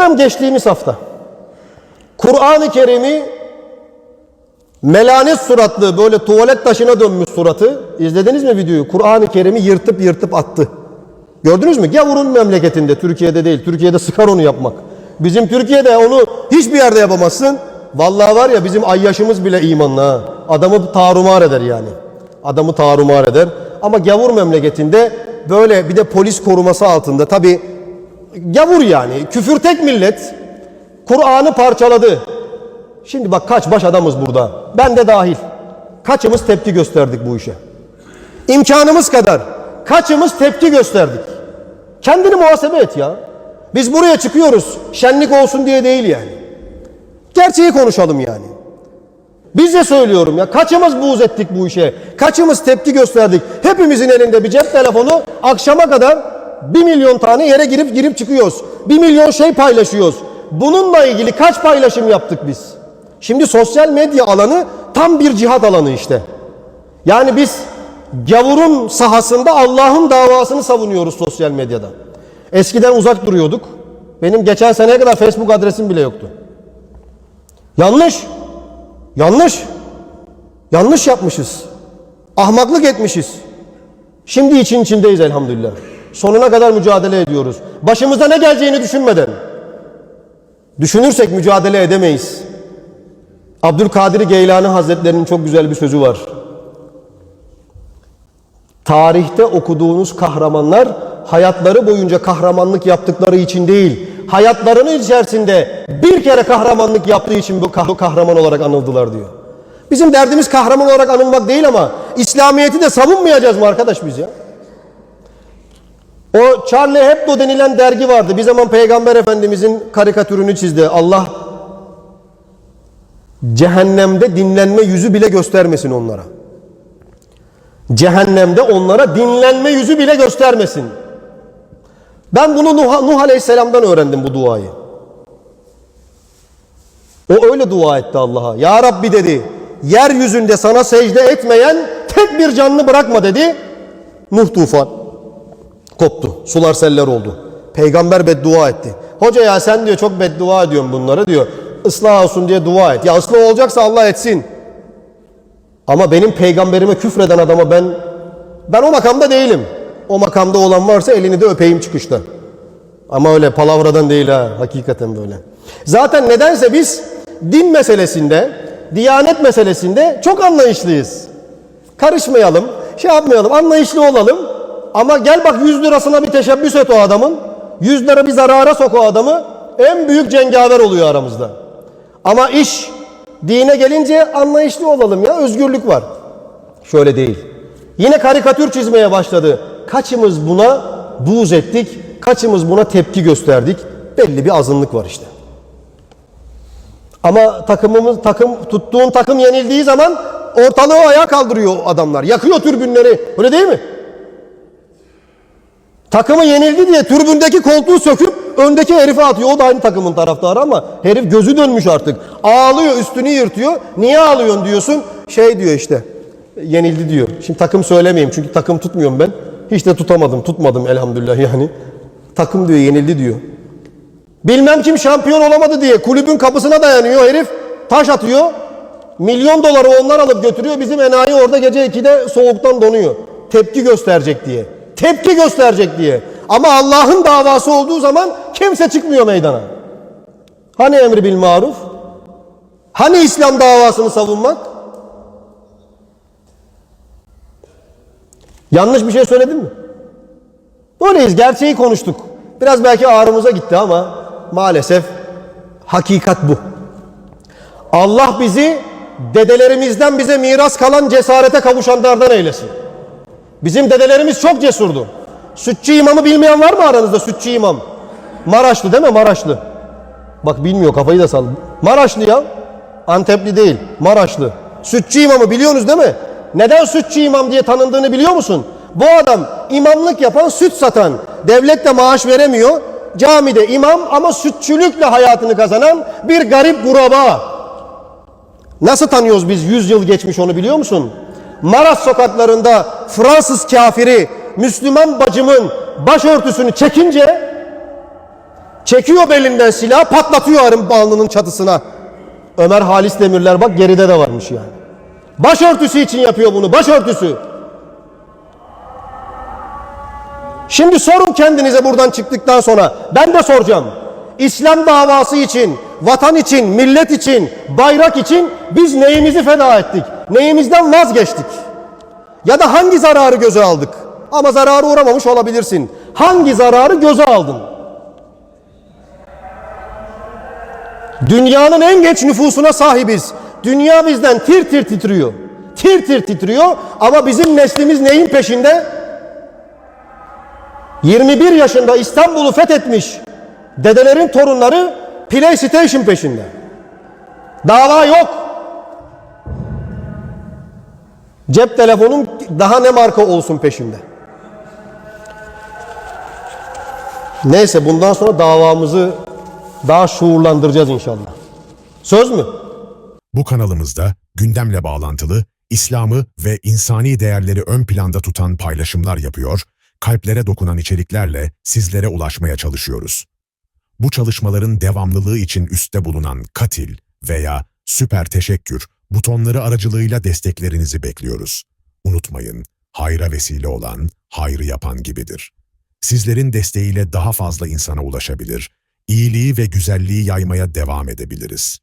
Hemen geçtiğimiz hafta Kur'an-ı Kerim'i melanet suratlı böyle tuvalet taşına dönmüş suratı izlediniz mi videoyu? Kur'an-ı Kerim'i yırtıp yırtıp attı. Gördünüz mü? Gavurun memleketinde, Türkiye'de değil. Türkiye'de sıkar onu yapmak. Bizim Türkiye'de onu hiçbir yerde yapamazsın. Vallahi var ya bizim ayyaşımız bile imanlı ha. Adamı tarumar eder yani. Adamı tarumar eder. Ama gavur memleketinde böyle bir de polis koruması altında tabi gavur yani. Küfür tek millet. Kur'an'ı parçaladı. Şimdi bak kaç baş adamız burada. Ben de dahil. Kaçımız tepki gösterdik bu işe. İmkanımız kadar. Kaçımız tepki gösterdik. Kendini muhasebe et ya. Biz buraya çıkıyoruz. Şenlik olsun diye değil yani. Gerçeği konuşalım yani. Biz de söylüyorum ya kaçımız buğz ettik bu işe? Kaçımız tepki gösterdik? Hepimizin elinde bir cep telefonu akşama kadar bir milyon tane yere girip girip çıkıyoruz. Bir milyon şey paylaşıyoruz. Bununla ilgili kaç paylaşım yaptık biz? Şimdi sosyal medya alanı tam bir cihat alanı işte. Yani biz gavurun sahasında Allah'ın davasını savunuyoruz sosyal medyada. Eskiden uzak duruyorduk. Benim geçen seneye kadar Facebook adresim bile yoktu. Yanlış. Yanlış. Yanlış yapmışız. Ahmaklık etmişiz. Şimdi için içindeyiz elhamdülillah. Sonuna kadar mücadele ediyoruz. Başımıza ne geleceğini düşünmeden. Düşünürsek mücadele edemeyiz. Abdülkadir Geylani Hazretlerinin çok güzel bir sözü var. Tarihte okuduğunuz kahramanlar hayatları boyunca kahramanlık yaptıkları için değil, hayatlarının içerisinde bir kere kahramanlık yaptığı için bu kah- kahraman olarak anıldılar diyor. Bizim derdimiz kahraman olarak anılmak değil ama İslamiyet'i de savunmayacağız mı arkadaş biz ya? O Charlie Hebdo denilen dergi vardı. Bir zaman Peygamber Efendimizin karikatürünü çizdi. Allah cehennemde dinlenme yüzü bile göstermesin onlara. Cehennemde onlara dinlenme yüzü bile göstermesin. Ben bunu Nuh, Nuh Aleyhisselam'dan öğrendim bu duayı. O öyle dua etti Allah'a. Ya Rabbi dedi, yeryüzünde sana secde etmeyen tek bir canlı bırakma dedi. Nuh tufan koptu. Sular seller oldu. Peygamber beddua etti. Hoca ya sen diyor çok beddua ediyorsun bunları diyor. Islah olsun diye dua et. Ya ıslah olacaksa Allah etsin. Ama benim peygamberime küfreden adama ben ben o makamda değilim. O makamda olan varsa elini de öpeyim çıkışta. Ama öyle palavradan değil ha. Hakikaten böyle. Zaten nedense biz din meselesinde, diyanet meselesinde çok anlayışlıyız. Karışmayalım, şey yapmayalım, anlayışlı olalım. Ama gel bak 100 lirasına bir teşebbüs et o adamın. 100 lira bir zarara sok o adamı. En büyük cengaver oluyor aramızda. Ama iş dine gelince anlayışlı olalım ya özgürlük var. Şöyle değil. Yine karikatür çizmeye başladı. Kaçımız buna buğz ettik, kaçımız buna tepki gösterdik. Belli bir azınlık var işte. Ama takımımız takım tuttuğun takım yenildiği zaman ortalığı ayağa kaldırıyor adamlar. Yakıyor türbünleri. Öyle değil mi? Takımı yenildi diye türbündeki koltuğu söküp öndeki herife atıyor. O da aynı takımın taraftarı ama herif gözü dönmüş artık. Ağlıyor, üstünü yırtıyor. Niye ağlıyorsun diyorsun. Şey diyor işte. Yenildi diyor. Şimdi takım söylemeyeyim çünkü takım tutmuyorum ben. Hiç de tutamadım, tutmadım elhamdülillah yani. Takım diyor yenildi diyor. Bilmem kim şampiyon olamadı diye kulübün kapısına dayanıyor herif. Taş atıyor. Milyon doları onlar alıp götürüyor. Bizim enayi orada gece 2'de soğuktan donuyor. Tepki gösterecek diye. Tepki gösterecek diye. Ama Allah'ın davası olduğu zaman kimse çıkmıyor meydana. Hani emri bil maruf? Hani İslam davasını savunmak? Yanlış bir şey söyledim mi? Böyleyiz. Gerçeği konuştuk. Biraz belki ağrımıza gitti ama maalesef hakikat bu. Allah bizi dedelerimizden bize miras kalan cesarete kavuşanlardan eylesin. Bizim dedelerimiz çok cesurdu. Sütçü imamı bilmeyen var mı aranızda sütçü imam? Maraşlı değil mi? Maraşlı. Bak bilmiyor kafayı da sal. Maraşlı ya. Antepli değil. Maraşlı. Sütçü imamı biliyorsunuz değil mi? Neden sütçü imam diye tanındığını biliyor musun? Bu adam imamlık yapan, süt satan. Devlet de maaş veremiyor. Camide imam ama sütçülükle hayatını kazanan bir garip kuraba. Nasıl tanıyoruz biz 100 yıl geçmiş onu biliyor musun? Maras sokaklarında Fransız kafiri Müslüman bacımın başörtüsünü çekince Çekiyor belinden silah patlatıyor arın alnının çatısına. Ömer Halis Demirler bak geride de varmış yani. Başörtüsü için yapıyor bunu başörtüsü. Şimdi sorun kendinize buradan çıktıktan sonra. Ben de soracağım. İslam davası için, vatan için, millet için, bayrak için biz neyimizi feda ettik? Neyimizden vazgeçtik? Ya da hangi zararı göze aldık? Ama zararı uğramamış olabilirsin. Hangi zararı göze aldın? Dünyanın en genç nüfusuna sahibiz. Dünya bizden tir tir titriyor. Tir tir titriyor ama bizim neslimiz neyin peşinde? 21 yaşında İstanbul'u fethetmiş dedelerin torunları PlayStation peşinde. Dava yok. Cep telefonum daha ne marka olsun peşinde. Neyse bundan sonra davamızı daha şuurlandıracağız inşallah. Söz mü? Bu kanalımızda gündemle bağlantılı, İslam'ı ve insani değerleri ön planda tutan paylaşımlar yapıyor, kalplere dokunan içeriklerle sizlere ulaşmaya çalışıyoruz. Bu çalışmaların devamlılığı için üstte bulunan katil veya süper teşekkür butonları aracılığıyla desteklerinizi bekliyoruz. Unutmayın, hayra vesile olan, hayrı yapan gibidir. Sizlerin desteğiyle daha fazla insana ulaşabilir, iyiliği ve güzelliği yaymaya devam edebiliriz.